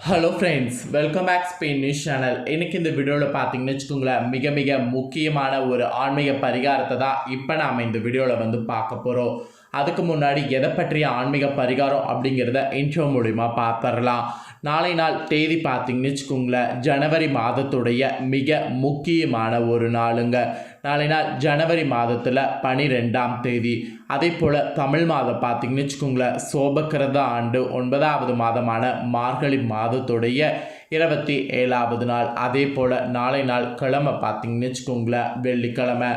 Hello friends welcome back Spain news channel இன்றைக்கி இந்த வீடியோவில் பார்த்தீங்கன்னு வச்சுக்கோங்களேன் மிக மிக முக்கியமான ஒரு ஆன்மீக பரிகாரத்தை தான் இப்போ நாம் இந்த வீடியோவில் வந்து பார்க்க போகிறோம் அதுக்கு முன்னாடி எதை பற்றிய ஆன்மீக பரிகாரம் அப்படிங்கிறத இன்ட்ரோ மூலிமா பார்த்துடலாம் நாளை நாள் தேதி பார்த்தீங்கன்னு வச்சுக்கோங்களேன் ஜனவரி மாதத்துடைய மிக முக்கியமான ஒரு நாளுங்க. நாளை நாள் ஜனவரி மாதத்தில் பனிரெண்டாம் தேதி. அதே போல் தமிழ் மாதம் பார்த்தீங்கன்னு வச்சுக்கோங்களேன் சோபக்கிரத ஆண்டு ஒன்பதாவது மாதமான மார்கழி மாதத்துடைய இருபத்தி ஏழாவது நாள். அதே போல் நாளை நாள் கிழமை பார்த்தீங்கன்னு வச்சுக்கோங்களேன் வெள்ளிக்கிழமை.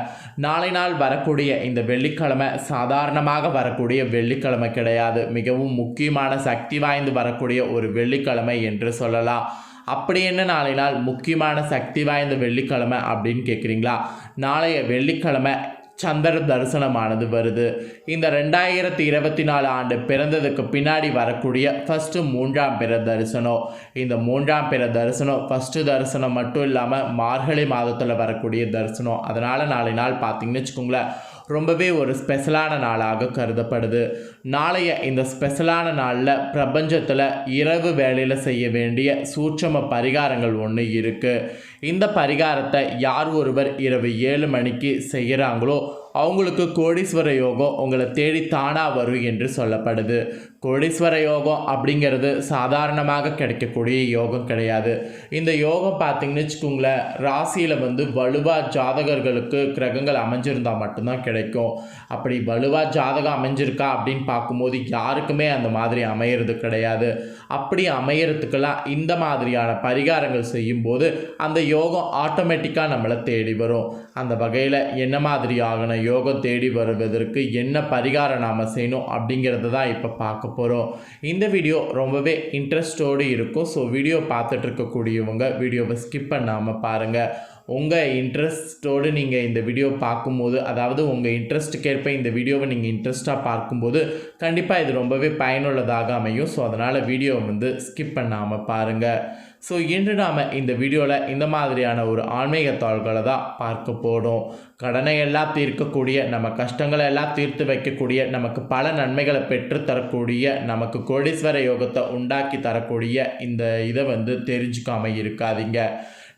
நாளை நாள் வரக்கூடிய இந்த வெள்ளிக்கிழமை சாதாரணமாக வரக்கூடிய வெள்ளிக்கிழமை கிடையாது. மிகவும் முக்கியமான சக்தி வாய்ந்து வரக்கூடிய ஒரு வெள்ளிக்கிழமை என்று சொல்லலாம். அப்படி என்ன நாளை நாள் முக்கியமான சக்தி வாய்ந்த வெள்ளிக்கிழமை அப்படின்னு கேட்குறீங்களா? நாளைய வெள்ளிக்கிழமை சந்திர தரிசனமானது வருது. இந்த ரெண்டாயிரத்தி இருபத்தி நாலு ஆண்டு பிறந்ததுக்கு பின்னாடி வரக்கூடிய ஃபஸ்ட்டு மூன்றாம் பிற தரிசனம். இந்த மூன்றாம் பிற தரிசனம் ஃபஸ்ட்டு தரிசனம் மட்டும் இல்லாமல் மார்கழி மாதத்தில் வரக்கூடிய தரிசனம். அதனால் நாளை நாள் பார்த்தீங்கன்னு வச்சுக்கோங்களேன் ரொம்பவே ஒரு ஸ்பெஷலான நாளாக கருதப்படுது. நாளைய இந்த ஸ்பெஷலான நாளில் பிரபஞ்சத்தில் இரவு வேலையில் செய்ய வேண்டிய சூட்சம பரிகாரங்கள் ஒன்று இருக்குது இந்த பரிகாரத்தை யார் ஒருவர் இரவு ஏழு மணிக்கு செய்கிறாங்களோ அவங்களுக்கு கோடீஸ்வர யோகம் உங்களை தேடி தானாக வரும் என்று சொல்லப்படுது. கோடீஸ்வர யோகம் அப்படிங்கிறது சாதாரணமாக கிடைக்கக்கூடிய யோகம் கிடையாது. இந்த யோகம் பார்த்தீங்கன்னு வச்சுக்கோங்களேன் ராசியில் வந்து வலுவாக ஜாதகர்களுக்கு கிரகங்கள் அமைஞ்சிருந்தால் மட்டும்தான் கிடைக்கும். அப்படி வலுவாக ஜாதகம் அமைஞ்சிருக்கா அப்படின்னு பார்க்கும்போது யாருக்குமே அந்த மாதிரி அமையிறது கிடையாது. அப்படி அமையறதுக்கெல்லாம் இந்த மாதிரியான பரிகாரங்கள் செய்யும்போது அந்த யோகம் ஆட்டோமேட்டிக்காக நம்மளை தேடி வரும். அந்த வகையில் என்ன மாதிரி ஆகணும் யோகம் தேடி வருவதற்கு என்ன பரிகாரம் நாம் செய்யணும் அப்படிங்கிறத தான் இப்போ பார்க்க போகிறோம் இந்த வீடியோ ரொம்பவே இன்ட்ரெஸ்டோடு இருக்கும். ஸோ வீடியோ பார்த்துட்ருக்கக்கூடியவங்க வீடியோவை ஸ்கிப் பண்ணாமல் பாருங்கள் உங்கள் இன்ட்ரெஸ்ட்டோடு நீங்கள் இந்த வீடியோ பார்க்கும்போது அதாவது உங்கள் இன்ட்ரெஸ்ட்டுக்கேற்ப இந்த வீடியோவை நீங்கள் இன்ட்ரெஸ்ட்டாக பார்க்கும்போது கண்டிப்பாக இது ரொம்பவே பயனுள்ளதாக அமையும். ஸோ அதனால் வீடியோவை வந்து ஸ்கிப் பண்ணாமல் பாருங்கள் ஸோ இன்று நாம் இந்த வீடியோவில் இந்த மாதிரியான ஒரு ஆன்மீக தாள்களை தான் பார்க்க போகிறோம் கடனை எல்லாம் தீர்க்கக்கூடிய நம்ம கஷ்டங்களை எல்லாம் தீர்த்து வைக்கக்கூடிய நமக்கு பல நன்மைகளை பெற்று தரக்கூடிய நமக்கு கோடீஸ்வர யோகத்தை உண்டாக்கி தரக்கூடிய இந்த இதை வந்து தெரிஞ்சுக்காமல் இருக்காதீங்க.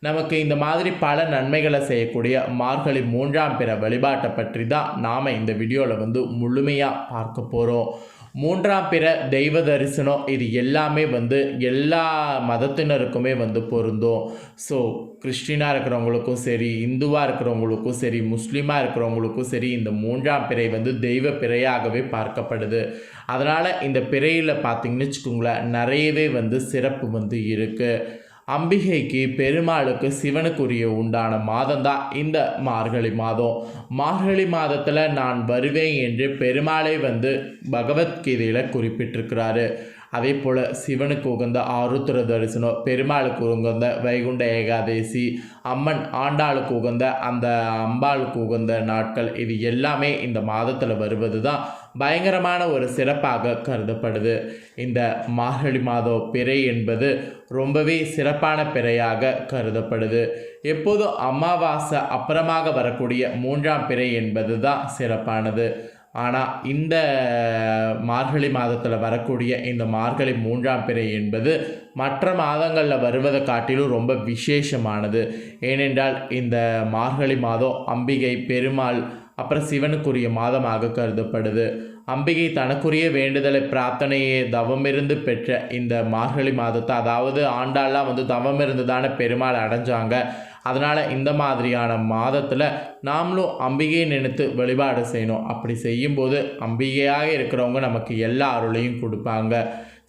நமக்கு இந்த மாதிரி பல நன்மைகளை செய்யக்கூடிய மார்கழி மூன்றாம் பிற வழிபாட்டை பற்றி தான் நாம் இந்த வீடியோவில் வந்து முழுமையாக பார்க்க போகிறோம் மூன்றாம் பிற தெய்வ தரிசனம் இது எல்லாமே வந்து எல்லா மதத்தினருக்குமே வந்து பொருந்தும். ஸோ கிறிஸ்டினாக இருக்கிறவங்களுக்கும் சரி இந்துவாக இருக்கிறவங்களுக்கும் சரி முஸ்லீமாக இருக்கிறவங்களுக்கும் சரி இந்த மூன்றாம் பிறை வந்து தெய்வ பிறையாகவே பார்க்கப்படுது. அதனால் இந்த பிறையில் பார்த்தீங்கன்னு வச்சுக்கோங்களேன் நிறையவே வந்து சிறப்பு வந்து இருக்குது அம்பிகைக்கு பெருமாளுக்கு சிவனுக்குரிய உண்டான மாதம் தான் இந்த மார்கழி மாதம். மார்கழி மாதத்தில் நான் வருவேன் என்று பெருமாளே வந்து பகவத்கீதையில் குறிப்பிட்டிருக்கிறாரு. அதே போல் சிவனுக்கு உகந்த ஆருத்ர தரிசனம் பெருமாளுக்கு உகந்த வைகுண்ட ஏகாதேசி அம்மன் ஆண்டாளுக்கு உகந்த அந்த அம்பாளுக்கு உகந்த நாட்கள் இது எல்லாமே இந்த மாதத்தில் வருவது தான் பயங்கரமான ஒரு சிறப்பாக கருதப்படுது. இந்த மார்கழி மாதம் பிறை என்பது ரொம்பவே சிறப்பான பிறையாக கருதப்படுது. எப்போதும் அமாவாசை அப்புறமாக வரக்கூடிய மூன்றாம் பிறை என்பது தான் சிறப்பானது. ஆனால் இந்த மார்கழி மாதத்தில் வரக்கூடிய இந்த மார்கழி மூன்றாம் பிறை என்பது மற்ற மாதங்களில் வருவதை காட்டிலும் ரொம்ப விசேஷமானது. ஏனென்றால் இந்த மார்கழி மாதம் அம்பிகை பெருமாள் அப்புறம் சிவனுக்குரிய மாதமாக கருதப்படுது. அம்பிகை தனக்குரிய வேண்டுதலை பிரார்த்தனையை தவமிருந்து பெற்ற இந்த மார்கழி மாதத்தை அதாவது ஆண்டாளெலாம் வந்து தவமிருந்து தானே பெருமாள் அடைஞ்சாங்க. அதனால் இந்த மாதிரியான மாதத்தில் நாமளும் அம்பிகையை நினைத்து வழிபாடு செய்யணும். அப்படி செய்யும்போது அம்பிகையாக இருக்கிறவங்க நமக்கு எல்லா அருளையும் கொடுப்பாங்க.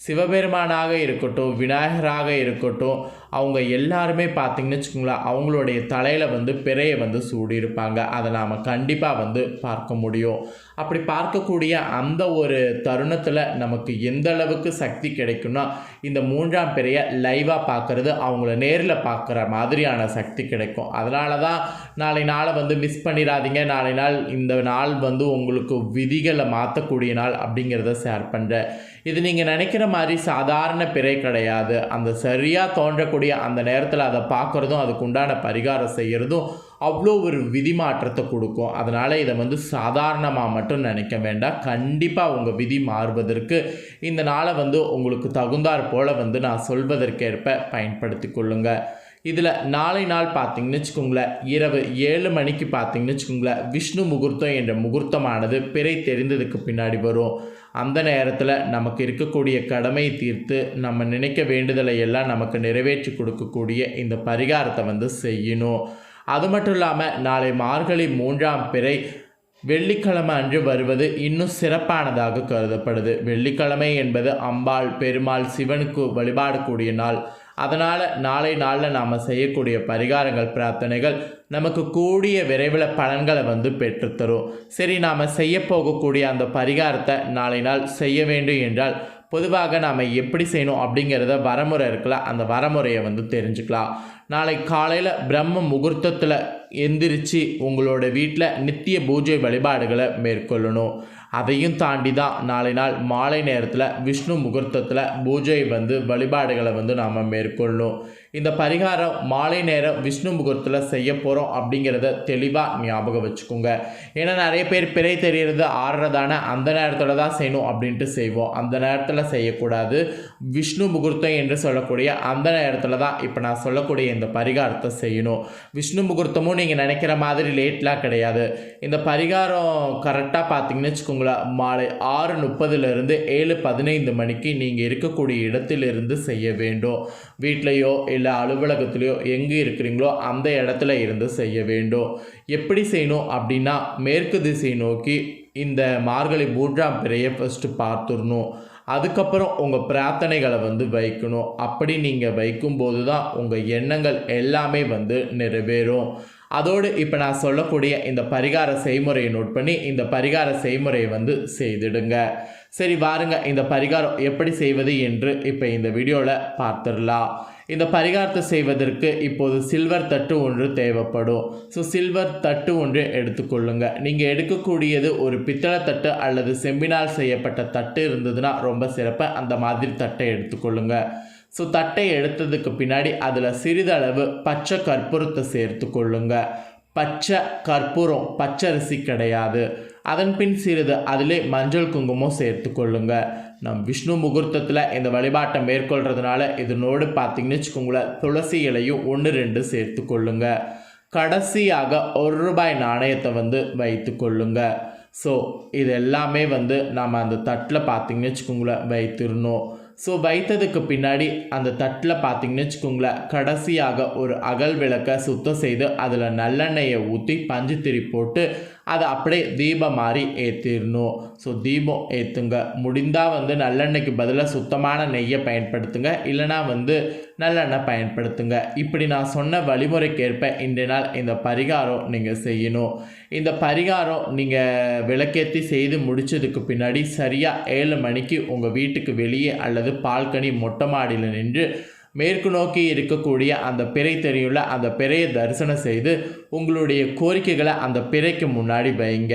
சிவபெருமானாக இருக்கட்டும் விநாயகராக இருக்கட்டும் அவங்க எல்லாருமே பார்த்திங்கன்னு வச்சுக்கோங்களேன் அவங்களுடைய தலையில் வந்து பிறையை வந்து சூடியிருப்பாங்க. அதை நாம் கண்டிப்பாக வந்து பார்க்க முடியும். அப்படி பார்க்கக்கூடிய அந்த ஒரு தருணத்தில் நமக்கு எந்த அளவுக்கு சக்தி கிடைக்கும்னா இந்த மூன்றாம் பிறையை லைவாக பார்க்குறது அவங்கள நேரில் பார்க்குற மாதிரியான சக்தி கிடைக்கும். அதனால தான் நாளை நாளை வந்து மிஸ் பண்ணிடாதீங்க நாளை நாள் இந்த நாள் வந்து உங்களுக்கு விதிகளை மாற்றக்கூடிய நாள் அப்படிங்கிறத ஷேர் பண்ணுறேன் இது நீங்கள் நினைக்கிற மாதிரி சாதாரண பிறை கிடையாது. அந்த சரியாக தோன்றக்கூடிய அந்த நேரத்தில் அதை பார்க்குறதும் அதுக்கு உண்டான பரிகாரம் செய்கிறதும் அவ்வளோ ஒரு விதி மாற்றத்தை கொடுக்கும். அதனால் இதை வந்து சாதாரணமாக மட்டும் நினைக்க வேண்டாம். கண்டிப்பாக உங்கள் விதி மாறுவதற்கு இந்த நாளை வந்து உங்களுக்கு தகுந்தாற் போல் வந்து நான் சொல்வதற்கேற்ப பயன்படுத்தி கொள்ளுங்கள் இதில் நாளை நாள் பார்த்தீங்கன்னு வச்சுக்கோங்களேன் இரவு ஏழு மணிக்கு பார்த்தீங்கன்னு வச்சுக்கோங்களேன் விஷ்ணு முகூர்த்தம் என்ற முகூர்த்தமானது பிறை தெரிந்ததுக்கு பின்னாடி வரும். அந்த நேரத்தில் நமக்கு இருக்கக்கூடிய கடமை தீர்த்து நம்ம நினைக்க வேண்டுதலை எல்லாம் நமக்கு நிறைவேற்றி கொடுக்கக்கூடிய இந்த பரிகாரத்தை வந்து செய்யணும். அது மட்டும் இல்லாமல் நாளை மார்கழி மூன்றாம் பிறை வெள்ளிக்கிழமை அன்று வருவது இன்னும் சிறப்பானதாக கருதப்படுது. வெள்ளிக்கிழமை என்பது அம்பாள் பெருமாள் சிவனுக்கு வழிபாடக்கூடிய நாள். அதனால் நாளை நாளில் நாம் செய்யக்கூடிய பரிகாரங்கள் பிரார்த்தனைகள் நமக்கு கூடிய விரைவில் பலன்களை வந்து பெற்றுத்தரும். சரி நாம் செய்ய போகக்கூடிய அந்த பரிகாரத்தை நாளை நாள் செய்ய வேண்டும் என்றால் பொதுவாக நாம் எப்படி செய்யணும் அப்படிங்கிறத வரமுறை இருக்குல்ல அந்த வரமுறையை வந்து தெரிஞ்சுக்கலாம். நாளை காலையில் பிரம்ம முகூர்த்தத்தில் எந்திரிச்சு உங்களோட வீட்டில் நித்திய பூஜை வழிபாடுகளை மேற்கொள்ளணும். அதையும் தாண்டி தான் நாளை நாள் மாலை நேரத்தில் விஷ்ணு முகூர்த்தத்தில் பூஜை வந்து வழிபாடுகளை வந்து நாம் மேற்கொள்ளணும். இந்த பரிகாரம் மாலை நேரம் விஷ்ணு முகூர்த்தத்தில் செய்ய போகிறோம் அப்படிங்கிறத தெளிவாக ஞாபகம் வச்சுக்கோங்க. ஏன்னா நிறைய பேர் பிறை தெரியறது ஆடுறதான அந்த நேரத்தில் தான் செய்யணும் அப்படின்ட்டு செய்வோம். அந்த நேரத்தில் செய்யக்கூடாது. விஷ்ணு முகூர்த்தம் என்று சொல்லக்கூடிய அந்த நேரத்தில் தான் இப்போ நான் சொல்லக்கூடிய இந்த பரிகாரத்தை செய்யணும். விஷ்ணு முகூர்த்தமும் நீங்கள் நினைக்கிற மாதிரி லேட்லாம் கிடையாது. இந்த பரிகாரம் கரெக்டாக பார்த்தீங்கன்னு வச்சுக்கோங்களேன். மாலை ஆறு முப்பதுலேருந்து ஏழு பதினைந்து மணிக்கு நீங்கள் இருக்கக்கூடிய இடத்திலிருந்து செய்ய வேண்டும். வீட்லேயோ இல்லை அலுவலகத்திலையோ எங்கே இருக்கிறீங்களோ அந்த இடத்துல இருந்து செய்ய வேண்டும். எப்படி செய்யணும் அப்படின்னா மேற்கு திசை நோக்கி இந்த மார்கழி மூன்றாம் பிறையை ஃபஸ்ட்டு பார்த்துடணும். அதுக்கப்புறம் உங்கள் பிரார்த்தனைகளை வந்து வைக்கணும். அப்படி நீங்கள் வைக்கும்போது தான் உங்கள் எண்ணங்கள் எல்லாமே வந்து நிறைவேறும். அதோடு இப்போ நான் சொல்லக்கூடிய இந்த பரிகார செய்முறையை நோட் பண்ணி இந்த பரிகார செய்முறையை வந்து செய்திடுங்க. சரி வாருங்க இந்த பரிகாரம் எப்படி செய்வது என்று இப்போ இந்த வீடியோவில் பார்த்துடலாம். இந்த பரிகாரத்தை செய்வதற்கு இப்போது சில்வர் தட்டு ஒன்று தேவைப்படும். ஸோ சில்வர் தட்டு ஒன்று எடுத்துக்கொள்ளுங்க. நீங்கள் எடுக்கக்கூடியது ஒரு பித்தளை தட்டு அல்லது செம்பினால் செய்யப்பட்ட தட்டு இருந்ததுன்னா ரொம்ப சிறப்பாக அந்த மாதிரி தட்டை எடுத்துக்கொள்ளுங்கள் ஸோ தட்டை எடுத்ததுக்கு பின்னாடி அதில் சிறிதளவு பச்சை கற்பூரத்தை சேர்த்து கொள்ளுங்க. பச்சை கற்பூரம் பச்சரிசி கிடையாது. அதன் பின் சிறிது அதிலே மஞ்சள் குங்குமம் சேர்த்து கொள்ளுங்க. நம் விஷ்ணு முகூர்த்தத்தில் இந்த வழிபாட்டை மேற்கொள்கிறதுனால இதனோடு பார்த்தீங்கன்னு வச்சுக்கோங்களேன் துளசி இலையும் ஒன்று ரெண்டு சேர்த்து கொள்ளுங்க. கடைசியாக ஒரு ரூபாய் நாணயத்தை வந்து வைத்து கொள்ளுங்க. ஸோ இது எல்லாமே வந்து நாம் அந்த தட்டில் பார்த்தீங்கன்னு வச்சுக்கோங்களேன் வைத்திருந்தோம். ஸோ வைத்ததுக்கு பின்னாடி அந்த தட்டில் பார்த்தீங்கன்னு வச்சுக்கோங்களேன் கடைசியாக ஒரு அகல் விளக்கை சுத்தம் செய்து அதில் நல்லெண்ணெயை ஊற்றி பஞ்சு திரி போட்டு அதை அப்படியே தீபம் மாதிரி ஏற்றிடணும் ஸோ தீபம் ஏற்றுங்க முடிந்தால் வந்து நல்லெண்ணெய்க்கு பதிலாக சுத்தமான நெய்யை பயன்படுத்துங்க. இல்லைனா வந்து நல்லெண்ணெய் பயன்படுத்துங்க. இப்படி நான் சொன்ன வழிமுறைக்கேற்ப இன்றைய நாள் இந்த பரிகாரம் நீங்கள் செய்யணும். இந்த பரிகாரம் நீங்கள் விளக்கேற்றி செய்து முடித்ததுக்கு பின்னாடி சரியாக ஏழு மணிக்கு உங்கள் வீட்டுக்கு வெளியே அல்லது பால்கனி மொட்டை மாடியில் நின்று மேற்கு நோக்கி இருக்கக்கூடிய அந்த பிறை தெரியும்ல அந்த பிறையை தரிசனம் செய்து உங்களுடைய கோரிக்கைகளை அந்த பிறைக்கு முன்னாடி வைங்க.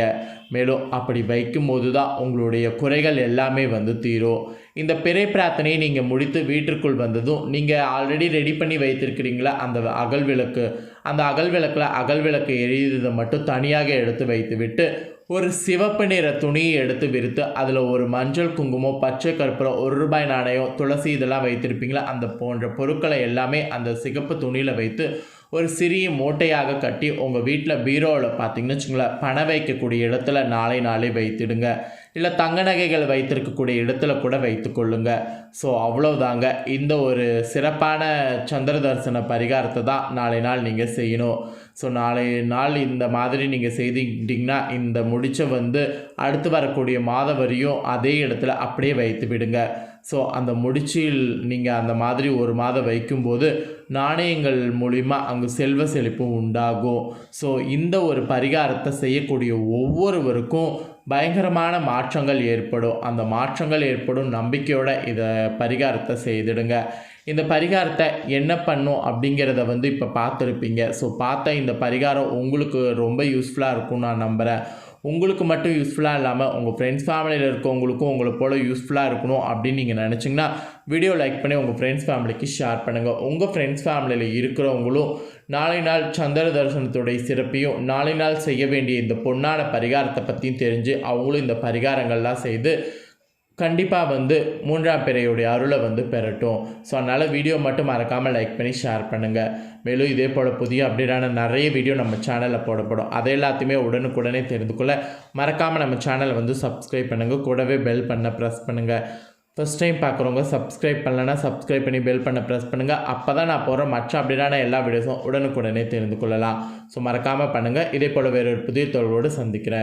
மேலும் அப்படி வைக்கும்போது தான் உங்களுடைய குறைகள் எல்லாமே வந்து தீரும். இந்த பிறை பிரார்த்தனையை நீங்கள் முடித்து வீட்டிற்குள் வந்ததும் நீங்கள் ஆல்ரெடி ரெடி பண்ணி வைத்திருக்கிறீங்களா? அந்த அகல் விளக்கு. அந்த அகல் விளக்கில் அகல் விளக்கு எரியுறதை மட்டும் தனியாக எடுத்து வைத்துவிட்டு ஒரு சிவப்பு நிற துணியை எடுத்து விரித்து அதில் ஒரு மஞ்சள் குங்குமம் பச்சை கற்பூரம் ஒரு ரூபாய் நாணயம் துளசி இதெல்லாம் வைத்திருப்பீங்களா? அந்த போன்ற பொருட்களை எல்லாமே அந்த சிகப்பு துணியில் வைத்து ஒரு சிறிய மூட்டையாக கட்டி உங்கள் வீட்டில் பீரோவில் பார்த்தீங்கன்னு வச்சுங்களேன் பணம் வைக்கக்கூடிய இடத்துல நாளை நாளே வைத்திடுங்க. இல்லை தங்க நகைகள் வைத்திருக்கக்கூடிய இடத்துல கூட வைத்துக்கொள்ளுங்க ஸோ அவ்வளோதாங்க இந்த ஒரு சிறப்பான சந்திர தரிசன பரிகாரத்தை தான் நாளை நாள் நீங்கள் செய்யணும். ஸோ நாளை நாள் இந்த மாதிரி நீங்கள் செய்துக்கிட்டிங்கன்னா இந்த முடிச்சை வந்து அடுத்து வரக்கூடிய மாதம் வரையும் அதே இடத்துல அப்படியே வைத்து விடுங்க. ஸோ அந்த முடிச்சில் நீங்கள் அந்த மாதிரி ஒரு மாதம் வைக்கும்போது நாணயங்கள் மூலிமா அங்கு செல்வ செழிப்பு உண்டாகும். ஸோ இந்த ஒரு பரிகாரத்தை செய்யக்கூடிய ஒவ்வொருவருக்கும் பயங்கரமான மாற்றங்கள் ஏற்படும். அந்த மாற்றங்கள் ஏற்படும். நம்பிக்கையோட இதை பரிகாரத்தை செய்திடுங்க. இந்த பரிகாரத்தை என்ன பண்ணும் அப்படிங்கிறத வந்து இப்போ பார்த்துருப்பீங்க. ஸோ பார்த்த இந்த பரிகாரம் உங்களுக்கு ரொம்ப யூஸ்ஃபுல்லாக இருக்கும்னு நான் நம்புகிறேன் உங்களுக்கு மட்டும் யூஸ்ஃபுல்லாக இல்லாமல் உங்கள் ஃப்ரெண்ட்ஸ் ஃபேமிலியில் இருக்கவங்களுக்கும் உங்களை போல் யூஸ்ஃபுல்லாக இருக்கணும் அப்படின்னு நீங்கள் நினச்சிங்கன்னா வீடியோ லைக் பண்ணி உங்கள் ஃப்ரெண்ட்ஸ் ஃபேமிலிக்கு ஷேர் பண்ணுங்கள் உங்கள் ஃப்ரெண்ட்ஸ் ஃபேமிலியில் இருக்கிறவங்களும் நாளை நாள் சந்திர தரிசனத்துடைய சிறப்பையும் நாளை நாள் செய்ய வேண்டிய இந்த பொன்னான பரிகாரத்தை பற்றியும் தெரிஞ்சு அவங்களும் இந்த பரிகாரங்கள்லாம் செய்து கண்டிப்பாக வந்து மூன்றாம் பிறையுடைய அருளை வந்து பெறட்டும். ஸோ அதனால் வீடியோ மட்டும் மறக்காமல் லைக் பண்ணி ஷேர் பண்ணுங்கள் மேலும் இதே போல் புதிய அப்டேட்டான நிறைய வீடியோ நம்ம சேனலில் போடப்படும். அதை எல்லாத்தையுமே உடனுக்குடனே தெரிந்து கொள்ள மறக்காமல் நம்ம சேனலை வந்து சப்ஸ்கிரைப் பண்ணுங்கள் கூடவே பெல் பண்ண ப்ரெஸ் பண்ணுங்கள் ஃபஸ்ட் டைம் பார்க்குறவங்க சப்ஸ்கிரைப் பண்ணலன்னா சப்ஸ்கிரைப் பண்ணி பெல் பண்ண ப்ரெஸ் பண்ணுங்கள் அப்போ தான் நான் போகிற மற்ற அப்படின்னா எல்லா வீடியோஸும் உடனுக்குடனே தெரிந்து கொள்ளலாம். ஸோ மறக்காமல் பண்ணுங்கள் இதே போல் வேறு ஒரு புதிய தொழிலோடு சந்திக்கிறேன்.